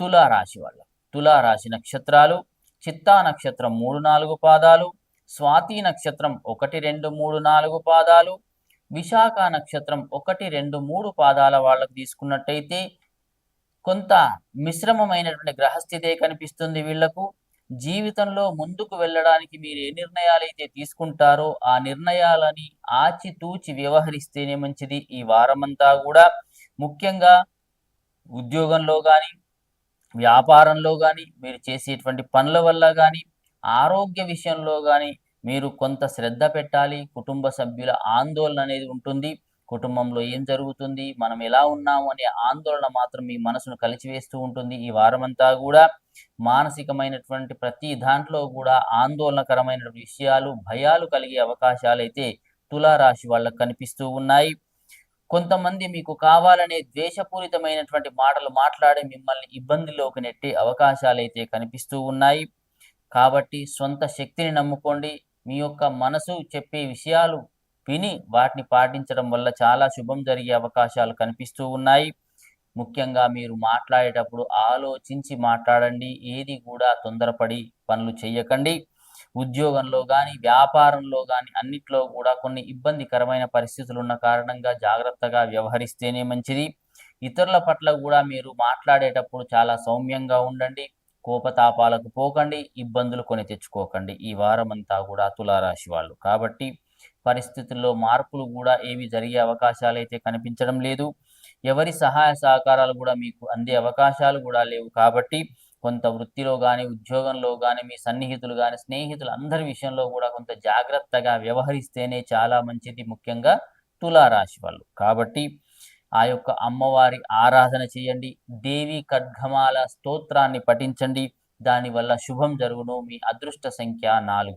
తులారాశి వాళ్ళ. తులారాశి నక్షత్రాలు చిత్తా నక్షత్రం మూడు నాలుగు పాదాలు స్వాతి నక్షత్రం ఒకటి రెండు మూడు నాలుగు పాదాలు విశాఖ నక్షత్రం ఒకటి రెండు మూడు పాదాల వాళ్ళకు తీసుకున్నట్టయితే కొంత మిశ్రమమైనటువంటి గ్రహస్థితే కనిపిస్తుంది వీళ్ళకు జీవితంలో ముందుకు వెళ్ళడానికి మీరు ఏ నిర్ణయాలు అయితే తీసుకుంటారో ఆ నిర్ణయాలని ఆచితూచి వ్యవహరిస్తేనే మంచిది ఈ వారమంతా కూడా. ముఖ్యంగా ఉద్యోగంలో కానీ వ్యాపారంలో కానీ మీరు చేసేటువంటి పనుల వల్ల కానీ ఆరోగ్య విషయంలో కానీ మీరు కొంత శ్రద్ధ పెట్టాలి. కుటుంబ సభ్యుల ఆందోళన అనేది ఉంటుంది. కుటుంబంలో ఏం జరుగుతుంది? మనం ఎలా ఉన్నాము అనే ఆందోళన మాత్రం మీ మనసును కలిచివేస్తూ ఉంటుంది. ఈ వారమంతా కూడా మానసికమైనటువంటి ప్రతి దాంట్లో కూడా ఆందోళనకరమైన విషయాలు భయాలు కలిగే అవకాశాలు అయితే తులారాశి వాళ్ళకు కనిపిస్తూ ఉన్నాయి. కొంతమంది మీకు కావాలనే ద్వేషపూరితమైనటువంటి మాటలు మాట్లాడి మిమ్మల్ని ఇబ్బందిలోకి నెట్టే అవకాశాలు అయితే కనిపిస్తూ ఉన్నాయి. కాబట్టి సొంత శక్తిని నమ్ముకోండి. మీ యొక్క మనసు చెప్పే విషయాలు విని వాటిని పాటించడం వల్ల చాలా శుభం జరిగే అవకాశాలు కనిపిస్తూ ఉన్నాయి. ముఖ్యంగా మీరు మాట్లాడేటప్పుడు ఆలోచించి మాట్లాడండి. ఏది కూడా తొందరపడి పనులు చేయకండి. ఉద్యోగంలో కానీ వ్యాపారంలో కానీ అన్నిట్లో కూడా కొన్ని ఇబ్బందికరమైన పరిస్థితులు ఉన్న కారణంగా జాగ్రత్తగా వ్యవహరిస్తేనే మంచిది. ఇతరుల పట్ల కూడా మీరు మాట్లాడేటప్పుడు చాలా సౌమ్యంగా ఉండండి. కోపతాపాలకు పోకండి. ఇబ్బందులు కొని తెచ్చుకోకండి. ఈ వారం అంతా కూడా తులారాశి వాళ్ళు. కాబట్టి పరిస్థితుల్లో మార్పులు కూడా ఏవి జరిగే అవకాశాలు అయితే కనిపించడం లేదు. ఎవరి సహాయ సహకారాలు కూడా మీకు అందే అవకాశాలు కూడా లేవు. కాబట్టి కొంత వృత్తిలో కానీ ఉద్యోగంలో కానీ మీ సన్నిహితులు కానీ స్నేహితులు అందరి విషయంలో కూడా కొంత జాగ్రత్తగా వ్యవహరిస్తేనే చాలా మంచిది. ముఖ్యంగా తులారాశి వాళ్ళు. కాబట్టి ఆ యొక్క అమ్మవారి ఆరాధన చేయండి. దేవి ఖడ్గమాల స్తోత్రాన్ని పఠించండి. దానివల్ల శుభం జరుగును. మీ అదృష్ట సంఖ్య నాలుగు.